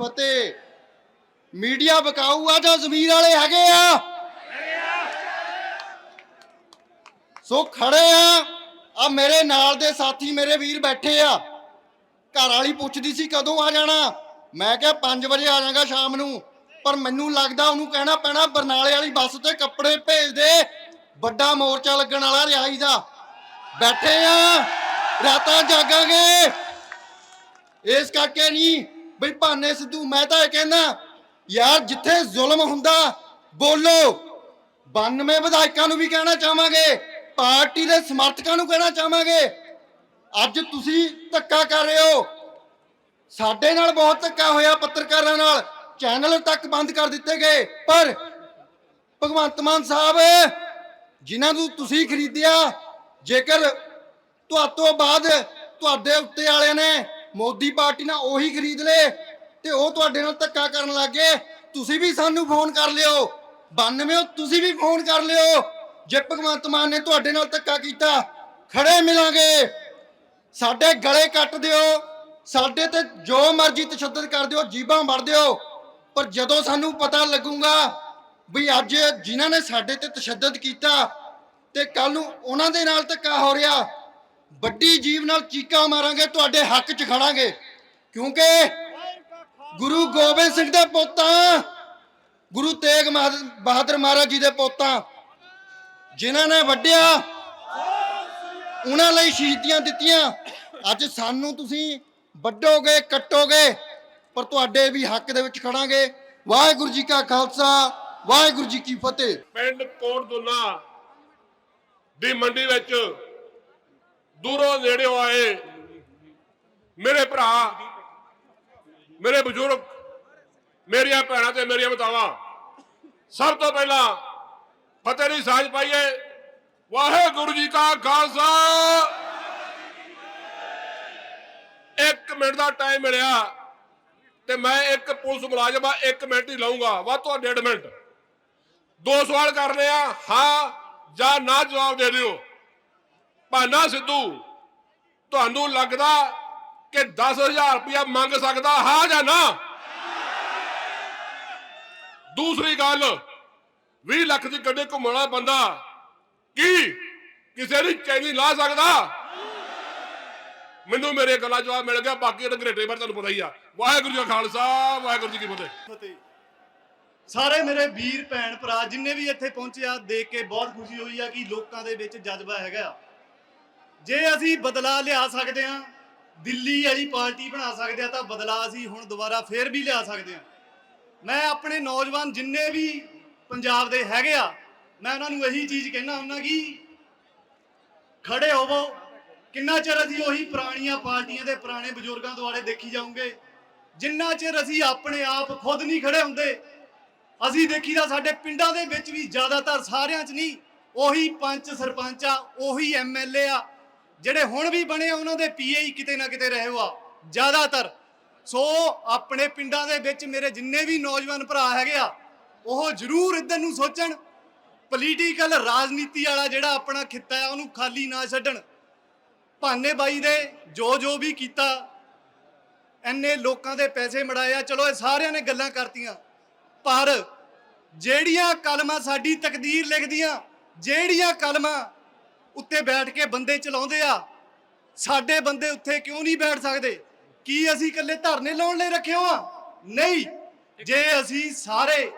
ਫਤਿਹ media ਬਕਾਊ ਆ ਜਾਂ ਜ਼ਮੀਰ ਵਾਲੇ ਹੈਗੇ ਆ? ਸੋ ਖੜੇ ਆ। ਆ ਮੇਰੇ ਨਾਲ ਦੇ ਸਾਥੀ ਮੇਰੇ ਵੀਰ ਬੈਠੇ ਆ। ਘਰ ਵਾਲੀ ਪੁੱਛਦੀ ਸੀ ਕਦੋਂ ਆ ਜਾਣਾ? ਮੈਂ ਕਿਹਾ 5 ਵਜੇ ਆ ਜਾਵਾਂਗਾ ਸ਼ਾਮ ਨੂੰ। ਪਰ ਮੈਨੂੰ ਲੱਗਦਾ ਉਹਨੂੰ ਕਹਿਣਾ ਪੈਣਾ, ਬਰਨਾਲੇ ਵਾਲੀ ਬੱਸ ਤੇ ਕੱਪੜੇ ਭੇਜ ਦੇ। ਵੱਡਾ ਮੋਰਚਾ ਲੱਗਣ ਵਾਲਾ ਰਿਹਾਈ ਦਾ। ਬੈਠੇ ਆ। ਰਾਤਾਂ ਜਾਗਾਂਗੇ। ਇਸ ਕਰਕੇ ਨਹੀਂ ਬਈ ਭਾਨੇ ਸਿੱਧੂ, ਮੈਂ ਤਾਂ ਇਹ ਕਹਿੰਦਾ, ਯਾਰ ਜਿੱਥੇ ਜ਼ੁਲਮ ਹੁੰਦਾ, ਬੋਲੋ। 92 ਵਿਧਾਇਕਾਂ ਨੂੰ ਵੀ ਕਹਿਣਾ ਚਾਹਾਂਗੇ, ਪਾਰਟੀ ਦੇ ਸਮਰਥਕਾਂ ਨੂੰ ਕਹਿਣਾ ਚਾਹਾਂਗੇ। ਅੱਜ ਤੁਸੀਂ ਧੱਕਾ ਕਰ ਰਹੇ ਹੋ। ਸਾਡੇ ਨਾਲ ਬਹੁਤ ਧੱਕਾ ਹੋਇਆ ਪੱਤਰਕਾਰਾਂ ਨਾਲ, ਚੈਨਲ ਤੱਕ ਬੰਦ ਕਰ ਦਿੱਤੇ ਗਏ। ਪਰ ਭਗਵੰਤ ਮਾਨ ਸਾਹਿਬ, ਜਿਨ੍ਹਾਂ ਨੂੰ ਤੁਸੀਂ ਖਰੀਦਿਆ, ਜੇਕਰ ਤੁਹਾਤੋਂ ਬਾਅਦ ਤੁਹਾਡੇ ਉੱਤੇ ਵਾਲਿਆਂ ਨੇ ਮੋਦੀ ਪਾਰਟੀ ਨਾਲ ਉਹੀ ਖਰੀਦ ਲਏ ਤੇ ਉਹ ਤੁਹਾਡੇ ਨਾਲ ਧੱਕਾ ਕਰਨ ਲੱਗੇ ਤੁਸੀਂ ਵੀ ਸਾਨੂੰ ਫੋਨ ਕਰ ਲਿਓ। 92 ਤੁਸੀਂ ਵੀ ਫੋਨ ਕਰ ਲਿਓ। ਜੇ ਭਗਵੰਤ ਮਾਨ ਨੇ ਤੁਹਾਡੇ ਨਾਲ ਧੱਕਾ ਕੀਤਾ, ਖੜੇ ਮਿਲਾਂਗੇ। ਸਾਡੇ ਗਲੇ ਕੱਟ ਦਿਓ। ਸਾਡੇ ਤੇ ਜੋ ਮਰਜ਼ੀ ਤਸ਼ੱਦਦ ਕਰ ਦਿਓ, ਜੀਬਾਂ ਵੜ ਦਿਓ। ਪਰ ਜਦੋਂ ਸਾਨੂੰ ਪਤਾ ਲੱਗੂਗਾ ਵੀ ਅੱਜ ਜਿਨ੍ਹਾਂ ਨੇ ਸਾਡੇ ਤੇ ਤਸ਼ੱਦਦ ਕੀਤਾ ਤੇ ਕੱਲ ਨੂੰ ਉਹਨਾਂ ਦੇ ਨਾਲ ਧੱਕਾ ਹੋ ਰਿਹਾ ਵੱਡੀ ਜੀਵ ਨਾਲ ਚੀਕਾਂ ਮਾਰਾਂਗੇ, ਤੁਹਾਡੇ ਹੱਕ 'ਚ ਖੜਾਂਗੇ। ਕਿਉਂਕਿ ਗੁਰੂ ਗੋਬਿੰਦ ਸਿੰਘ ਦੇ ਪੁੱਤਾਂ, ਗੁਰੂ ਤੇਗ ਬਹਾਦਰ- ਮਹਾਰਾਜ ਜੀ ਦੇ ਪੁੱਤਾਂ, ਜਿਨ੍ਹਾਂ ਨੇ ਵੱਡਿਆ ਉਹਨਾਂ ਲਈ ਸ਼ਹੀਦੀਆਂ ਦਿੱਤੀਆਂ। ਅੱਜ ਸਾਨੂੰ ਤੁਸੀਂ ਵੱਡੋਗੇ, ਕੱਟੋਗੇ, ਪਰ ਤੁਹਾਡੇ ਵੀ ਹੱਕ ਦੇ ਵਿੱਚ ਖੜਾਂਗੇ। ਵਾਹਿਗੁਰੂ ਜੀ ਕਾ ਖਾਲਸਾ, ਵਾਹਿਗੁਰੂ ਜੀ ਕੀ ਫਤਿਹ। ਪਿੰਡ ਕੋਟਦੁਨਾ ਦੀ ਮੰਡੀ ਵਿੱਚ ਦੂਰੋਂ ਨੇੜਿਓਂ ਆਏ ਮੇਰੇ ਭਰਾ ਮੇਰੇ ਬਜ਼ੁਰਗ ਮੇਰੀਆਂ ਭੈਣਾਂ ਤੇ ਮੇਰੀਆਂ ਮਾਤਾਵਾਂ ਸਭ ਤੋਂ ਪਹਿਲਾਂ ਫਤਿਹ ਦੀ ਸਾਂਝ ਪਾਈਏ ਵਾਹਿਗੁਰੂ ਜੀ ਕਾ ਖਾਲਸਾ ਇੱਕ ਮਿੰਟ ਦਾ ਟਾਈਮ ਮਿਲਿਆ ਤੇ ਮੈਂ ਇੱਕ ਪੁਲਿਸ ਮੁਲਾਜ਼ਮ ਆ ਇੱਕ ਮਿੰਟ ਹੀ ਲਾਉਂਗਾ ਵੱਧ ਤੋਂ ਵੱਧ ਡੇਢ ਮਿੰਟ ਦੋ ਸਵਾਲ ਕਰਨੇ ਆ ਹਾਂ ਜਾਂ ਨਾ ਜਵਾਬ ਦੇ ਦਿਓ ਭਾਨਾ ਸਿੱਧੂ, ਤੁਹਾਨੂੰ ਲੱਗਦਾ ਕਿ 10000 ਰੁਪਇਆ ਮੰਗ ਸਕਦਾ, ਹਾਂ ਜਾਂ ਨਾ? ਦੂਸਰੀ ਗੱਲ 20 ਲੱਖ ਦੀ ਗੱਡੀ ਘੁੰਮਣ ਬੰਦਾ ਕੀ ਕਿਸੇ ਦੀ ਚੈਨੀ ਲਾ ਸਕਦਾ? ਮੈਨੂੰ ਮੇਰੇ ਗੱਲਾਂ ਜਵਾਬ ਮਿਲ ਗਿਆ, ਬਾਕੀ ਇਹਦੇ ਗਰੇਟੇ ਬਾਰੇ ਤੁਹਾਨੂੰ ਪਤਾ ਹੀ ਆ। ਵਾਹਿਗੁਰੂ ਜੀ ਖਾਲਸਾ, ਵਾਹਿਗੁਰੂ ਜੀ ਕੀ ਫਤਿਹ। ਫਤਿਹ। ਸਾਰੇ ਮੇਰੇ ਵੀਰ, ਭੈਣ, ਭਰਾ, ਜਿੰਨੇ ਵੀ ਇੱਥੇ ਪਹੁੰਚੇ ਆ, ਦੇਖ ਕੇ ਬਹੁਤ ਖੁਸ਼ੀ ਹੋਈ ਆ ਕਿ ਲੋਕਾਂ ਦੇ ਵਿੱਚ ਜਜ਼ਬਾ ਹੈਗਾ ਜੇ ਅਸੀਂ ਬਦਲਾ ਲਿਆ ਸਕਦੇ ਹਾਂ, ਦਿੱਲੀ ਵਾਲੀ ਪਾਰਟੀ ਬਣਾ ਸਕਦੇ ਆ, ਤਾਂ ਬਦਲਾ ਅਸੀਂ ਹੁਣ ਦੁਬਾਰਾ ਫੇਰ ਵੀ ਲਿਆ ਸਕਦੇ ਆ ਮੈਂ ਆਪਣੇ ਨੌਜਵਾਨ ਜਿੰਨੇ ਵੀ ਪੰਜਾਬ ਦੇ ਹੈਗੇ ਆ, ਮੈਂ ਉਹਨਾਂ ਨੂੰ ਇਹੀ ਚੀਜ਼ ਕਹਿਣਾ ਹੁੰਦਾ ਕਿ ਖੜੇ ਹੋਵੋ। ਕਿੰਨਾ ਚਿਰ ਅਸੀਂ ਉਹੀ ਪੁਰਾਣੀਆਂ ਪਾਰਟੀਆਂ ਦੇ ਪੁਰਾਣੇ ਬਜ਼ੁਰਗਾਂ ਦੁਆਲੇ ਦੇਖੀ ਜਾਵਾਂਗੇ ਜਿੰਨਾ ਚਿਰ ਅਸੀਂ ਆਪਣੇ ਆਪ ਖੁਦ ਨਹੀਂ ਖੜੇ ਹੁੰਦੇ, ਅਸੀਂ ਦੇਖੀਦਾ ਸਾਡੇ ਪਿੰਡਾਂ ਦੇ ਵਿੱਚ ਵੀ ਜ਼ਿਆਦਾਤਰ ਸਾਰਿਆਂ 'ਚ ਨਹੀਂ, ਉਹੀ ਪੰਚ ਸਰਪੰਚ ਆ, ਉਹੀ ਐਮਐਲਏ ਆ ਜਿਹੜੇ ਹੁਣ ਵੀ ਬਣੇ ਆ, ਉਹਨਾਂ ਦੇ ਪੀਏ ਹੀ ਕਿਤੇ ਨਾ ਕਿਤੇ ਰਹੇ ਹੋ ਆ ਜ਼ਿਆਦਾਤਰ। ਸੋ ਆਪਣੇ ਪਿੰਡਾਂ ਦੇ ਵਿੱਚ ਮੇਰੇ ਜਿੰਨੇ ਵੀ ਨੌਜਵਾਨ ਭਰਾ ਹੈਗੇ ਆ, ਉਹ ਜ਼ਰੂਰ ਇਧਰ ਨੂੰ ਸੋਚਣ। ਪੋਲੀਟੀਕਲ ਰਾਜਨੀਤੀ ਵਾਲਾ ਜਿਹੜਾ ਆਪਣਾ ਖਿੱਤਾ ਹੈ ਉਹਨੂੰ ਖਾਲੀ ਨਾ ਛੱਡਣ। ਭਾਨੇ ਬਾਈ ਦੇ ਜੋ ਜੋ ਵੀ ਕੀਤਾ ਐਨੇ ਲੋਕਾਂ ਦੇ ਪੈਸੇ ਮੜਾਏ ਆ। ਚਲੋ, ਇਹ ਸਾਰਿਆਂ ਨੇ ਗੱਲਾਂ ਕਰਤੀਆਂ। ਪਰ ਜਿਹੜੀਆਂ ਕਲਮਾਂ ਸਾਡੀ ਤਕਦੀਰ ਲਿਖਦੀਆਂ, ਜਿਹੜੀਆਂ ਕਲਮਾਂ ਉੱਤੇ ਬੈਠ ਕੇ ਬੰਦੇ ਚਲਾਉਂਦੇ ਆ। ਸਾਡੇ ਬੰਦੇ ਉੱਥੇ ਕਿਉਂ ਨਹੀਂ ਬੈਠ ਸਕਦੇ? ਕੀ ਅਸੀਂ ਇਕੱਲੇ ਧਰਨੇ ਲਾਉਣ ਲਈ ਰੱਖੇ ਹੋ ਆ ਨਹੀਂ। ਜੇ ਅਸੀਂ ਸਾਰੇ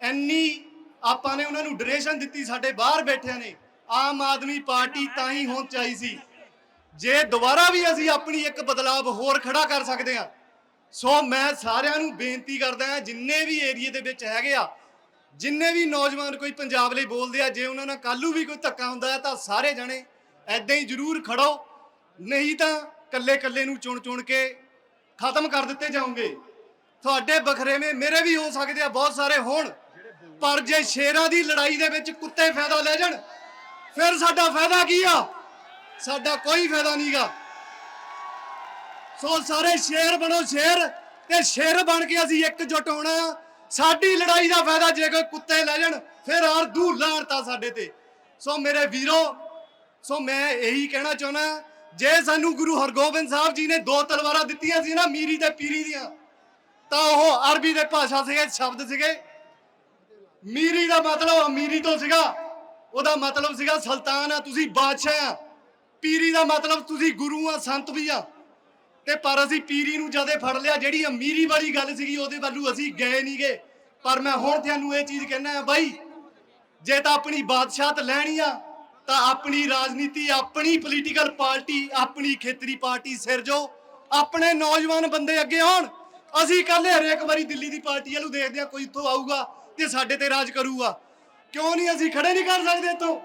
ਐਨੀ ਆਪਾਂ ਨੇ ਉਹਨਾਂ ਨੂੰ ਡਰੇਸ਼ਨ ਦਿੱਤੀ ਸਾਡੇ ਬਾਹਰ ਬੈਠਿਆਂ ਨੇ, ਆਮ ਆਦਮੀ ਪਾਰਟੀ ਤਾਂ ਹੀ ਹੋਂ ਚਾਹੀ ਸੀ। ਜੇ ਦੁਬਾਰਾ ਵੀ ਅਸੀਂ ਆਪਣੀ ਇੱਕ ਬਦਲਾਵ ਹੋਰ ਖੜਾ ਕਰ ਸਕਦੇ ਹਾਂ। ਸੋ ਮੈਂ ਸਾਰਿਆਂ ਨੂੰ ਬੇਨਤੀ ਕਰਦਾ ਹਾਂ, ਜਿੰਨੇ ਵੀ ਏਰੀਏ ਦੇ ਵਿੱਚ ਹੈਗੇ ਆ ਜਿੰਨੇ ਵੀ ਨੌਜਵਾਨ ਕੋਈ ਪੰਜਾਬ ਲਈ ਬੋਲਦੇ ਆ, ਜੇ ਉਹਨਾਂ ਨਾਲ ਕੱਲੂ ਵੀ ਕੋਈ ਧੱਕਾ ਹੁੰਦਾ ਹੈ, ਤਾਂ ਸਾਰੇ ਜਾਣੇ ਐਦਾਂ ਹੀ ਜ਼ਰੂਰ ਖੜੋ। ਨਹੀਂ ਤਾਂ ਕੱਲੇ ਕੱਲੇ ਨੂੰ ਚੁਣ ਚੁਣ ਕੇ ਖਤਮ ਕਰ ਦਿੱਤੇ ਜਾਓਗੇ। ਤੁਹਾਡੇ ਬਖਰੇਵੇਂ ਮੇਰੇ ਵੀ ਹੋ ਸਕਦੇ ਆ, ਬਹੁਤ ਸਾਰੇ ਹੋਣ। ਪਰ ਜੇ ਸ਼ੇਰਾਂ ਦੀ ਲੜਾਈ ਦੇ ਵਿੱਚ ਕੁੱਤੇ ਫਾਇਦਾ ਲੈ ਜਾਣ, ਫਿਰ ਸਾਡਾ ਫਾਇਦਾ ਕੀ ਆ? ਸਾਡਾ ਕੋਈ ਫਾਇਦਾ ਨਹੀਂਗਾ ਸੋ ਸਾਰੇ ਸ਼ੇਰ ਬਣੋ ਸ਼ੇਰ, ਤੇ ਸ਼ੇਰ ਬਣ ਕੇ ਅਸੀਂ ਇੱਕ ਇਕਜੁੱਟ ਹੋਣਾ ਆ। ਸਾਡੀ ਲੜਾਈ ਦਾ ਫਾਇਦਾ ਜੇ ਕੋਈ ਕੁੱਤੇ ਲੈ ਜਾਣ, ਫਿਰ ਆਰ ਦੂਰ ਲਾਣਤਾ ਸਾਡੇ ਤੇ। ਸੋ ਮੇਰੇ ਵੀਰੋ, ਸੋ ਮੈਂ ਇਹੀ ਕਹਿਣਾ ਚਾਹੁੰਦਾ ਜੇ ਸਾਨੂੰ ਗੁਰੂ ਹਰਗੋਬਿੰਦ ਸਾਹਿਬ ਜੀ ਨੇ ਦੋ ਤਲਵਾਰਾਂ ਦਿੱਤੀਆਂ ਸੀ ਨਾ, ਮੀਰੀ ਤੇ ਪੀਰੀ ਦੀਆਂ, ਤਾਂ ਉਹ ਅਰਬੀ ਦੇ ਭਾਸ਼ਾ ਸੀਗੇ, ਸ਼ਬਦ ਸੀਗੇ। ਮੀਰੀ ਦਾ ਮਤਲਬ ਅਮੀਰੀ ਤੋਂ ਸੀਗਾ, ਉਹਦਾ ਮਤਲਬ ਸੀਗਾ, ਸੁਲਤਾਨ ਆ, ਤੁਸੀਂ ਬਾਦਸ਼ਾਹ ਆ। ਪੀਰੀ ਦਾ ਮਤਲਬ ਤੁਸੀਂ ਗੁਰੂ ਆ ਸੰਤ ਵੀ ਆ। ਤੇ ਪਰ ਅਸੀਂ ਪੀਰੀ ਨੂੰ ਜਦੇ ਫੜ ਲਿਆ, ਜਿਹੜੀ ਅਮੀਰੀ ਵਾਲੀ ਗੱਲ ਸੀਗੀ, ਉਹਦੇ ਵੱਲੋਂ ਅਸੀਂ ਗਏ ਨਹੀਂ ਗਏ ਪਰ ਮੈਂ ਹੁਣ ਤੁਹਾਨੂੰ ਇਹ ਚੀਜ਼ ਕਹਿਣਾ ਹੈ, ਬਾਈ, ਜੇ ਤਾਂ ਆਪਣੀ ਬਾਦਸ਼ਾਹਤ ਲੈਣੀ ਆ, ਤਾਂ ਆਪਣੀ ਰਾਜਨੀਤੀ, ਆਪਣੀ ਪੋਲੀਟੀਕਲ ਪਾਰਟੀ, ਆਪਣੀ ਖੇਤਰੀ ਪਾਰਟੀ ਸਿਰ ਸਿਰਜੋ ਆਪਣੇ ਨੌਜਵਾਨ ਬੰਦੇ ਅੱਗੇ ਆਉਣ। ਅਸੀਂ ਕੱਲ ਹਰੇਕ ਵਾਰੀ ਦਿੱਲੀ ਦੀ ਪਾਰਟੀ ਵੱਲੋਂ ਦੇਖਦੇ ਆ ਕੋਈ ਇੱਥੋਂ ਆਊਗਾ ਤੇ ਸਾਡੇ ਤੇ ਰਾਜ ਕਰੂਗਾ। ਕਿਉਂ ਨਹੀਂ ਅਸੀਂ ਖੜੇ ਨਹੀਂ ਕਰ ਸਕਦੇ ਇੱਥੋਂ?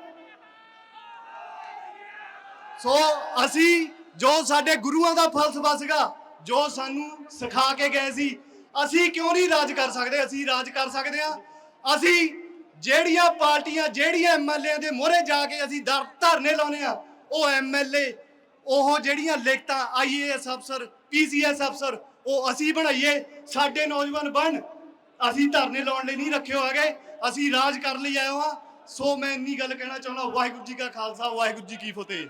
ਸੋ ਅਸੀਂ ਜੋ ਸਾਡੇ ਗੁਰੂਆਂ ਦਾ ਫਲਸਫਾ ਸੀਗਾ, ਜੋ ਸਾਨੂੰ ਸਿਖਾ ਕੇ ਗਏ ਸੀ, ਅਸੀਂ ਕਿਉਂ ਨਹੀਂ ਰਾਜ ਕਰ ਸਕਦੇ? ਅਸੀਂ ਰਾਜ ਕਰ ਸਕਦੇ ਹਾਂ। ਅਸੀਂ ਜਿਹੜੀਆਂ ਪਾਰਟੀਆਂ, ਜਿਹੜੀਆਂ ਐਮਐਲਏ ਦੇ ਮੋਹਰੇ ਜਾ ਕੇ ਅਸੀਂ ਦਰ- ਧਰਨੇ ਲਾਉਨੇ ਆ ਉਹ ਐਮਐਲਏ ਉਹ ਜਿਹੜੀਆਂ ਲਿਖਤਾਂ ਆਈਏਐਸ ਅਫਸਰ ਪੀਸੀਐਸ ਅਫਸਰ, ਉਹ ਅਸੀਂ ਬਣਾਈਏ, ਸਾਡੇ ਨੌਜਵਾਨ ਬਣ। ਅਸੀਂ ਧਰਨੇ ਲਾਉਣ ਲਈ ਨਹੀਂ ਰੱਖਿਓ ਹੈਗੇ। ਅਸੀਂ ਰਾਜ ਕਰਨ ਲਈ ਆਏ ਹਾਂ। ਸੋ ਮੈਂ ਇੰਨੀ ਗੱਲ ਕਹਿਣਾ ਚਾਹੁੰਦਾ, ਵਾਹਿਗੁਰੂ ਜੀ ਕਾ ਖਾਲਸਾ, ਵਾਹਿਗੁਰੂ ਜੀ ਕੀ ਫਤਿਹ।